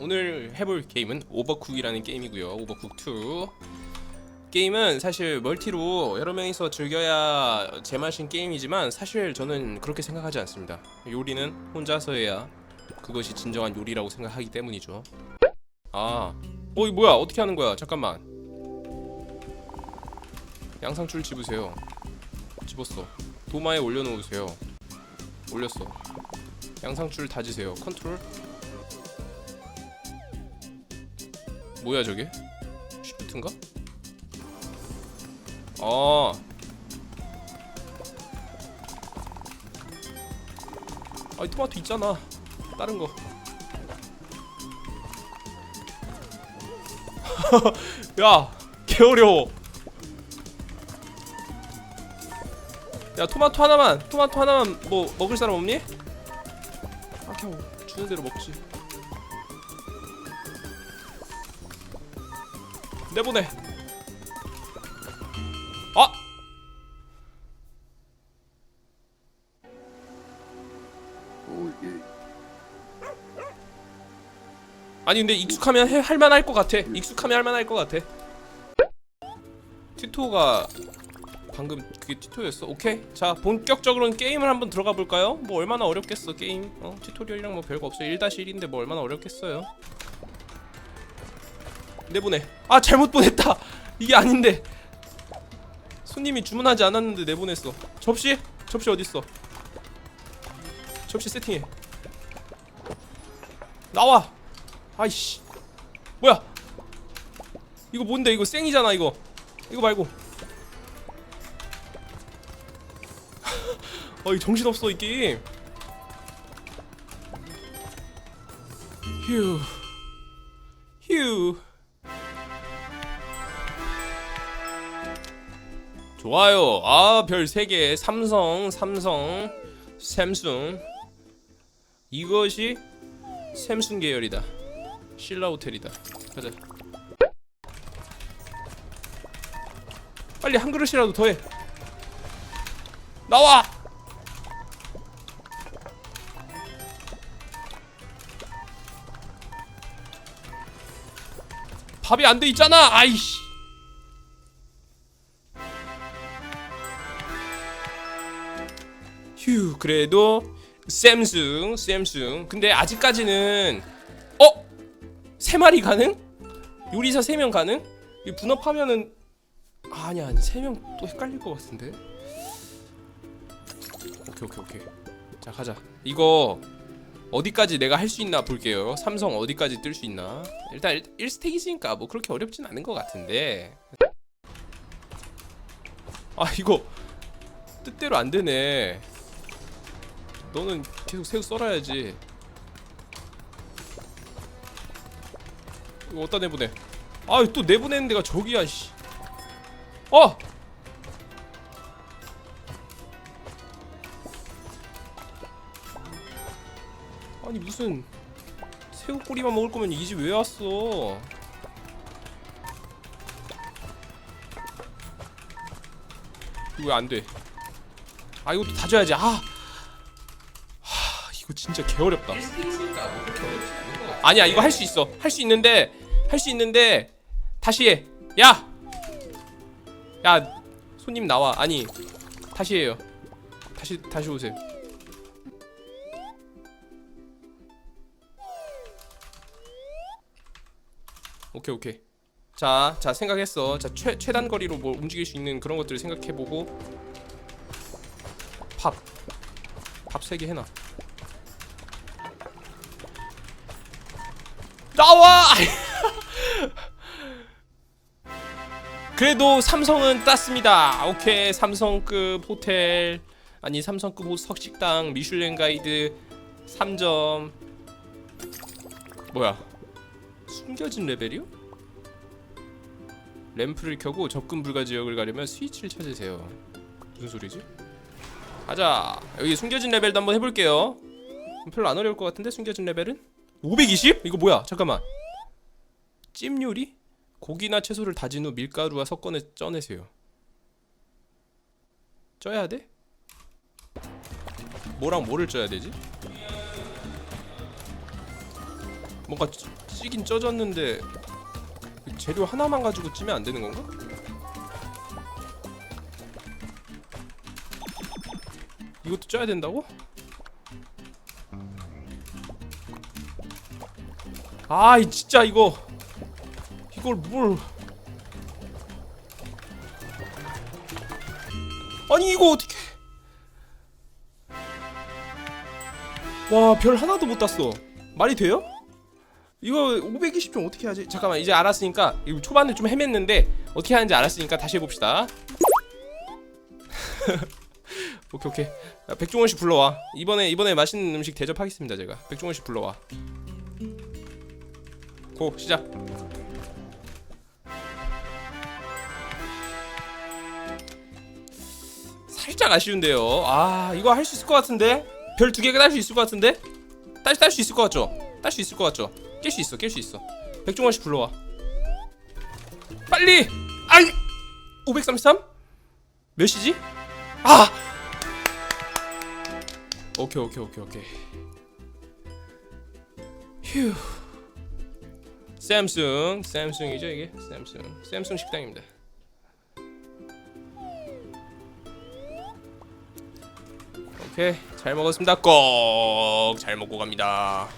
오늘 해볼 게임은 오버쿡이라는 게임이고요. 오버쿡 2. 게임은 사실 멀티로 여러 명이서 즐겨야 제맛인 게임이지만 사실 저는 그렇게 생각하지 않습니다. 요리는 혼자서 해야 그것이 진정한 요리라고 생각하기 때문이죠. 아, 어, 이 뭐야? 어떻게 하는 거야? 잠깐만. 양상추를 집으세요. 집었어. 도마에 올려놓으세요. 올렸어. 양상추를 다지세요. 컨트롤. 뭐야 저게? 쉬프트인가? 아. 아이 토마토 있잖아. 다른 거. 야, 개 어려워. 야, 토마토 하나만, 토마토 하나만 뭐 먹을 사람 없니? 아, 그냥 주는 대로 먹지. 내보내. 아! 아니 근데 익숙하면 해, 할만할 것 같아. 익숙하면 할만할 것 같아. 티토가 방금 그게 티토였어. 오케이. 자 본격적으로는 게임을 한번 들어가 볼까요? 뭐 얼마나 어렵겠어 게임. 어 튜토리얼이랑 뭐 별거 없어. 1-1인데 뭐 얼마나 어렵겠어요. 내보내. 아 잘못 보냈다. 이게 아닌데. 손님이 주문하지 않았는데 내보냈어. 접시? 접시 어디 있어? 접시 세팅해. 나와. 아이씨. 뭐야? 이거 뭔데? 이거 쌩이잖아 이거. 이거 말고. 어이 정신 없어 이 게임. 휴. 휴. 좋아요. 아, 별 3개. 삼성, 삼성, 샘숭. 이것이 샘숭 계열이다. 신라 호텔이다. 가자. 빨리 한 그릇이라도 더 해. 나와! 밥이 안 돼 있잖아. 아이씨. 휴 그래도 샘숭 샘숭 근데 아직까지는 어? 세 마리 가능? 요리사 세 명 가능? 이 분업하면은 아, 아니야 아니 세명 또 헷갈릴 것 같은데? 오케이 오케이 오케이. 자 가자. 이거 어디까지 내가 할 수 있나 볼게요. 삼성 어디까지 뜰 수 있나? 일단 1스택이니까 뭐 그렇게 어렵진 않은 것 같은데. 아 이거 뜻대로 안 되네 너는 계속 새우 썰어야지. 이거 어디다 내보내? 아, 또 내보내는 데가 저기야, 씨. 어! 아니 무슨 새우 꼬리만 먹을 거면 이 집 왜 왔어? 이거 왜안 돼? 아 이것도 다져야지. 아. 이거 진짜 개 어렵다. 아니야 이거 할 수 있어. 할 수 있는데 할 수 있는데 다시 해. 야, 야 손님 나와. 아니 다시 해요. 다시 다시 오세요. 오케이 오케이. 자, 자 생각했어. 자 최, 최단 거리로 뭐 움직일 수 있는 그런 것들을 생각해보고 밥, 밥세개 해놔. 나와! 그래도 삼성은 땄습니다. 오케이 삼성급 호텔 아니 삼성급 호- 석식당 미슐랭 가이드 3점 뭐야 숨겨진 레벨이요? 램프를 켜고 접근 불가 지역을 가려면 스위치를 찾으세요. 무슨 소리지? 가자 여기 숨겨진 레벨도 한번 해볼게요. 별로 안 어려울 것 같은데 숨겨진 레벨은? 520? 이거 뭐야? 잠깐만. 찜 요리? 고기나 채소를 다진 후 밀가루와 섞어내 쪄내세요. 쪄야 돼? 뭐랑 뭐를 쪄야 되지? 뭔가 찌긴 쪄졌는데 재료 하나만 가지고 찌면 안 되는 건가? 이것도 쪄야 된다고? 아이 진짜 이거. 이걸 뭘. 아니 이거 어떻게 와 별 하나도 못 땄어. 말이 돼요? 이거 520점 어떻게 하지? 잠깐만 이제 알았으니까 초반에 좀 헤맸는데 어떻게 하는지 알았으니까 다시 해봅시다. 오케이 오케이. 야, 백종원 씨 불러와. 이번에 이번에 맛있는 음식 대접하겠습니다 제가. 백종원 씨 불러와 고 시작. 살짝 아쉬운데요. 아 이거 할 수 있을 것 같은데? 별 두 개가 딸 수 있을 것 같은데? 딸 수 있을 것 같죠? 딸 수 있을 것 같죠? 깰 수 있어 깰 수 있어. 백종원 씨 불러와. 빨리! 아이! 533 몇이지? 아! 오케이 오케이 오케이 오케이. 휴 샘숭 샘숭이죠 이게? 샘숭 샘숭 식당입니다. 오케이. 잘 먹었습니다. 꼭 잘 먹고 갑니다.